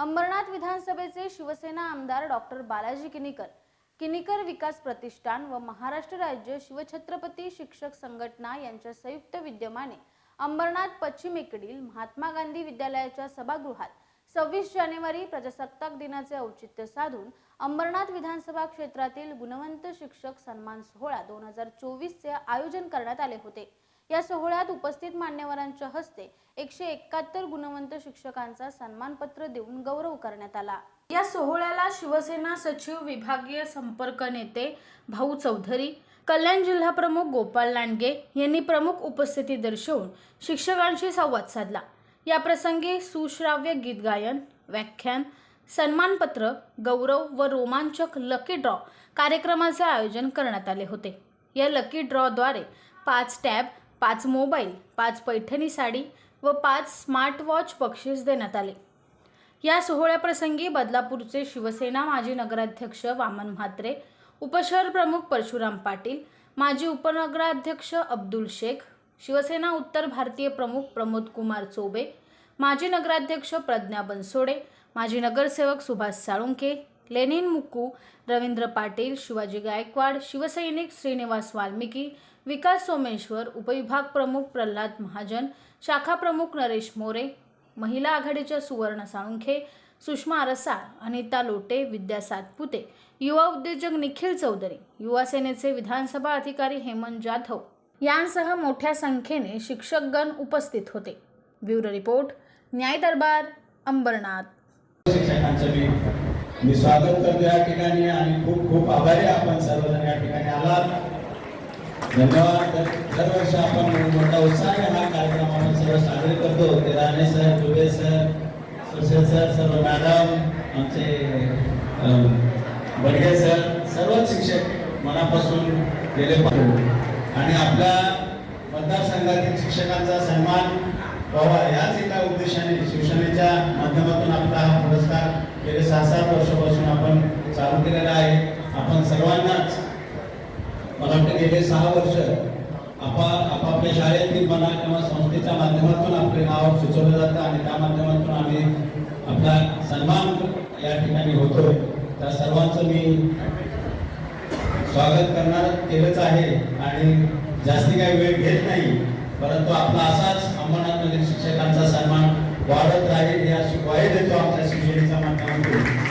अंबरनाथ विधानसभेचे शिवसेना आमदार डॉक्टर बालाजी किनीकर. किनीकर विकास प्रतिष्ठान व महाराष्ट्र राज्य शिवछत्रपती शिक्षक संघटना यांच्या संयुक्त विद्यमाने अंबरनाथ पश्चिमेकडील महात्मा गांधी विद्यालयाच्या सभागृहात सव्वीस जानेवारी प्रजासत्ताक दिनाचे औचित्य साधून अंबरनाथ विधानसभा क्षेत्रातील गुणवंत शिक्षक सन्मान सोहळा दोन हजार चोवीसचे आयोजन करण्यात आले होते. या सोहळ्यात उपस्थित मान्यवरांच्या हस्ते एकशे एकाहत्तर गुणवंत शिक्षकांचा सन्मानपत्र देऊन गौरव करण्यात आला. या सोहळ्याला शिवसेना सचिव विभागीय संपर्क नेते भाऊ चौधरी कल्याण जिल्हा प्रमुख गोपाल लांडगे यांनी प्रमुख उपस्थिती दर्शवून शिक्षकांशी संवाद साधला. या प्रसंगी सुश्राव्य गीत गायन व्याख्यान सन्मानपत्र गौरव व रोमांचक लकी ड्रॉ कार्यक्रमाचे आयोजन करण्यात आले होते. या लकी ड्रॉद्वारे पाच टॅब पाच मोबाईल पाच पैठणी साडी व पाच स्मार्ट वॉच बक्षीस देण्यात आले. या सोहळ्याप्रसंगी बदलापूरचे शिवसेना माजी नगराध्यक्ष वामन म्हात्रे उपशहर प्रमुख परशुराम पाटील माजी उपनगराध्यक्ष अब्दुल शेख शिवसेना उत्तर भारतीय प्रमुख प्रमोद कुमार चोबे माजी नगराध्यक्ष प्रज्ञा बनसोडे माजी नगरसेवक सुभाष साळुंके लेनिन मुक्कू रवींद्र पाटील शिवाजी गायकवाड शिवसैनिक श्रीनिवास वाल्मिकी विकास सोमेश्वर उपविभाग प्रमुख प्रल्हाद महाजन शाखा प्रमुख नरेश मोरे महिला आघाडीच्या सुवर्ण साळुंखे सुषमा रसाळ अनिता लोटे विद्या सातपुते युवा उद्योजक निखिल चौधरी युवा सेनेचे विधानसभा अधिकारी हेमंत जाधव यांसह मोठ्या संख्येने शिक्षकगण उपस्थित होते. ब्युरो रिपोर्ट न्याय दरबार अंबरनाथ. शिक्षकांचं मी स्वागत करतो या ठिकाणी आणि खूप खूप आभारी आपण सर्वजण या ठिकाणी आलात. धन्यवाद. दर- दरवर्षी आपण मोठा उत्साहाने हा कार्यक्रम आपण सर्व साजरे करतो. ते Rane sir Dubey sir Sushil sir सर्व मॅडम आमचे बडगे सर सर्वच शिक्षक मनापासून गेले पाहिजे. आणि आपल्या मतदारसंघातील शिक्षकांचा सन्मान व्हावा याच एका उद्देशाने शिवसेनेच्या माध्यमातून आपला हा पुरस्कार गेले सहा सात वर्षापासून आपण चालू केलेला आहे. आपण सर्वांनाच मला वाटतं गेले सहा वर्ष आपा आपापल्या शाळेतील म्हणा किंवा संस्थेच्या माध्यमातून आपले नाव सुचवलं जातं आणि त्या माध्यमातून आम्ही आपला सन्मान या ठिकाणी होतोय. त्या सर्वांचं मी स्वागत करणार केलंच आहे आणि जास्ती काही वेळ घेत नाही. परंतु आपला असाच अंबरनाथमधील शिक्षकांचा सन्मान वाढत राहील या ग्वाही देतो आमच्या शिक्षणीचा माध्यमातून.